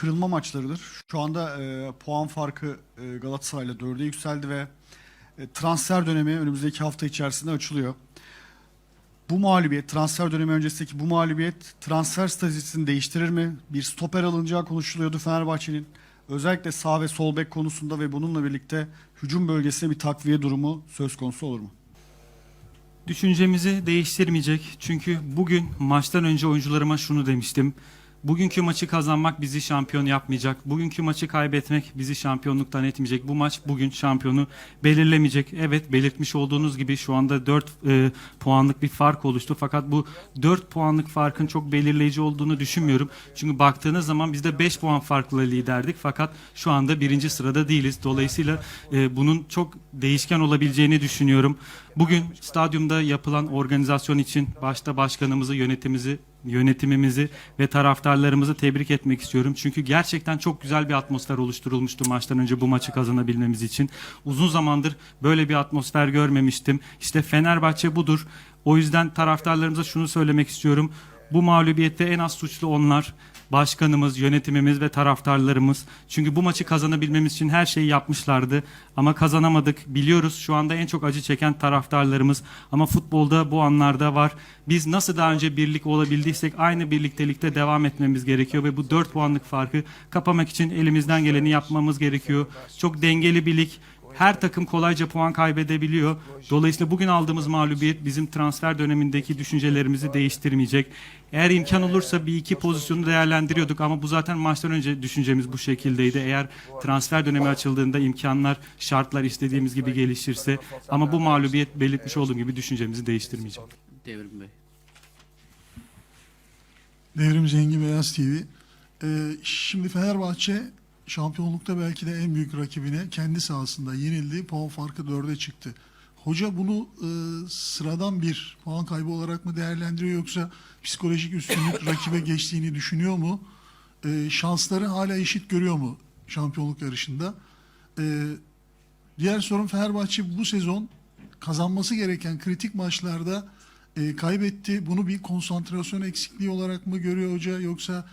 kırılma maçlarıdır. Şu anda e, puan farkı e, Galatasaray'la 4'e yükseldi ve e, transfer dönemi önümüzdeki hafta içerisinde açılıyor. Bu mağlubiyet, transfer dönemi öncesindeki bu mağlubiyet transfer stratejisini değiştirir mi? Bir stoper alınacağı konuşuluyordu Fenerbahçe'nin. Özellikle sağ ve sol bek konusunda ve bununla birlikte hücum bölgesine bir takviye durumu söz konusu olur mu? Düşüncemizi değiştirmeyecek. Çünkü bugün maçtan önce oyuncularıma şunu demiştim. Bugünkü maçı kazanmak bizi şampiyon yapmayacak. Bugünkü maçı kaybetmek bizi şampiyonluktan etmeyecek. Bu maç bugün şampiyonu belirlemeyecek. Evet belirtmiş olduğunuz gibi şu anda 4 puanlık bir fark oluştu. Fakat bu 4 puanlık farkın çok belirleyici olduğunu düşünmüyorum. Çünkü baktığınız zaman biz de 5 puan farklı liderdik. Fakat şu anda birinci sırada değiliz. Dolayısıyla e, bunun çok değişken olabileceğini düşünüyorum. Bugün stadyumda yapılan organizasyon için başta başkanımızı, yönetimimizi, yönetimimizi ve taraftarlarımızı tebrik etmek istiyorum. Çünkü gerçekten çok güzel bir atmosfer oluşturulmuştu maçtan önce bu maçı kazanabilmemiz için. Uzun zamandır böyle bir atmosfer görmemiştim. İşte Fenerbahçe budur. O yüzden taraftarlarımıza şunu söylemek istiyorum. Bu mağlubiyette en az suçlu onlar. Başkanımız, yönetimimiz ve taraftarlarımız. Çünkü bu maçı kazanabilmemiz için her şeyi yapmışlardı. Ama kazanamadık. Biliyoruz şu anda en çok acı çeken taraftarlarımız. Ama futbolda bu anlarda var. Biz nasıl daha önce birlik olabildiysek aynı birliktelikte devam etmemiz gerekiyor. Ve bu 4 puanlık farkı kapamak için elimizden geleni yapmamız gerekiyor. Çok dengeli bir lig. Her takım kolayca puan kaybedebiliyor. Dolayısıyla bugün aldığımız mağlubiyet bizim transfer dönemindeki düşüncelerimizi değiştirmeyecek. Eğer imkan olursa bir iki pozisyonu değerlendiriyorduk ama bu zaten maçtan önce düşüncemiz bu şekildeydi. Eğer transfer dönemi açıldığında imkanlar, şartlar istediğimiz gibi gelişirse ama bu mağlubiyet belirtmiş olduğum gibi düşüncemizi değiştirmeyecek. Devrim Bey. Devrim Zengi Beyaz TV. Ee, şimdi Fenerbahçe şampiyonlukta belki de en büyük rakibine kendi sahasında yenildi. Puan farkı dörde çıktı. Hoca bunu e, sıradan bir puan kaybı olarak mı değerlendiriyor yoksa psikolojik üstünlük rakibe geçtiğini düşünüyor mu? E, şansları hala eşit görüyor mu şampiyonluk yarışında? E, diğer sorun Fenerbahçe bu sezon kazanması gereken kritik maçlarda e, kaybetti. Bunu bir konsantrasyon eksikliği olarak mı görüyor hoca yoksa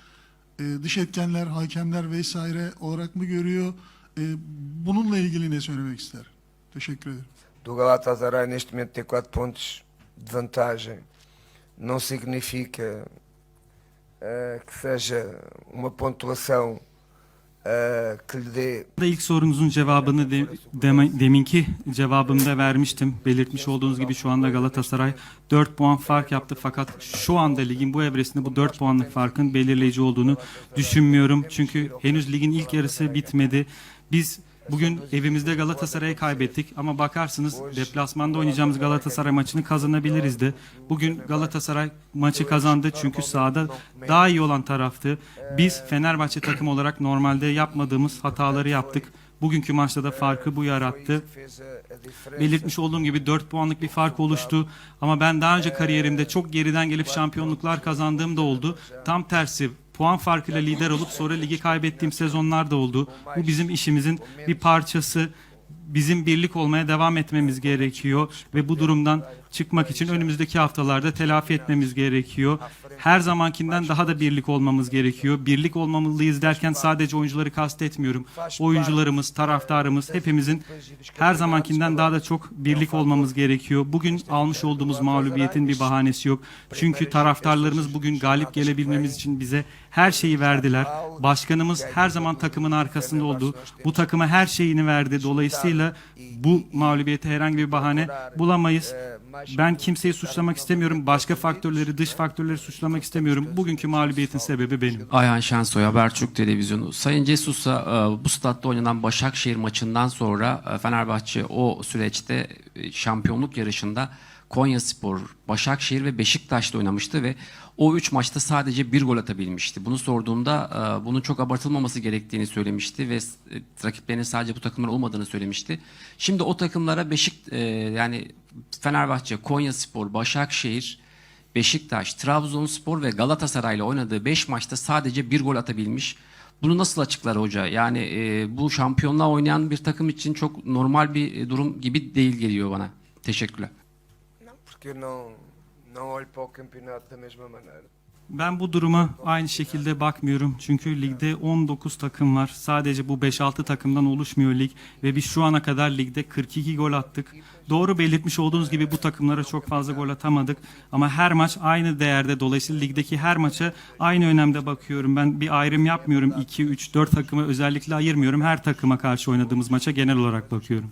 e, dış etkenler, hakemler vesaire olarak mı görüyor? E, bununla ilgili ne söylemek ister? Teşekkür ederim. do Galatasaray neste momento ter 4 pontos de vantagem não significa eh, que seja uma pontuação Da ilk sorunuzun cevabını de, deme- deminki cevabımda vermiştim. Belirtmiş olduğunuz gibi şu anda Galatasaray 4 puan fark yaptı fakat şu anda ligin bu evresinde bu 4 puanlık farkın belirleyici olduğunu düşünmüyorum. Çünkü henüz ligin ilk yarısı bitmedi. Biz Bugün evimizde Galatasaray'ı kaybettik ama bakarsınız deplasmanda oynayacağımız Galatasaray maçını kazanabiliriz de. Bugün Galatasaray maçı kazandı çünkü sahada daha iyi olan taraftı. Biz Fenerbahçe takım olarak normalde yapmadığımız hataları yaptık. Bugünkü maçta da farkı bu yarattı. Belirtmiş olduğum gibi 4 puanlık bir fark oluştu. Ama ben daha önce kariyerimde çok geriden gelip şampiyonluklar kazandığım da oldu. Tam tersi puan farkıyla lider olup sonra ligi kaybettiğim sezonlar da oldu. Bu bizim işimizin bir parçası. Bizim birlik olmaya devam etmemiz gerekiyor ve bu durumdan çıkmak için önümüzdeki haftalarda telafi etmemiz gerekiyor. Her zamankinden daha da birlik olmamız gerekiyor. Birlik olmamalıyız derken sadece oyuncuları kastetmiyorum. Oyuncularımız, taraftarımız hepimizin her zamankinden daha da çok birlik olmamız gerekiyor. Bugün almış olduğumuz mağlubiyetin bir bahanesi yok. Çünkü taraftarlarımız bugün galip gelebilmemiz için bize her şeyi verdiler. Başkanımız her zaman takımın arkasında oldu. Bu takıma her şeyini verdi. Dolayısıyla bu mağlubiyete herhangi bir bahane bulamayız. Ben kimseyi suçlamak istemiyorum. Başka faktörleri, dış faktörleri suçlamak istemiyorum. Bugünkü mağlubiyetin sebebi benim. Ayhan Şensoy Habertürk Televizyonu. Sayın Cesus'a e, bu statta oynanan Başakşehir maçından sonra e, Fenerbahçe o süreçte e, şampiyonluk yarışında Konya Spor, Başakşehir ve Beşiktaş'ta oynamıştı ve o üç maçta sadece bir gol atabilmişti. Bunu sorduğumda e, bunun çok abartılmaması gerektiğini söylemişti ve e, rakiplerinin sadece bu takımlar olmadığını söylemişti. Şimdi o takımlara Beşik e, yani Fenerbahçe, Konya Spor, Başakşehir, Beşiktaş, Trabzonspor ve Galatasaray'la oynadığı 5 maçta sadece bir gol atabilmiş. Bunu nasıl açıklar hoca? Yani e, bu şampiyonluğa oynayan bir takım için çok normal bir e, durum gibi değil geliyor bana. Teşekkürler. Porque não, não olho para o campeonato da mesma maneira. Ben bu duruma aynı şekilde bakmıyorum. Çünkü ligde 19 takım var. Sadece bu 5-6 takımdan oluşmuyor lig. Ve biz şu ana kadar ligde 42 gol attık. Doğru belirtmiş olduğunuz gibi bu takımlara çok fazla gol atamadık. Ama her maç aynı değerde. Dolayısıyla ligdeki her maça aynı önemde bakıyorum. Ben bir ayrım yapmıyorum. 2, 3, 4 takımı özellikle ayırmıyorum. Her takıma karşı oynadığımız maça genel olarak bakıyorum.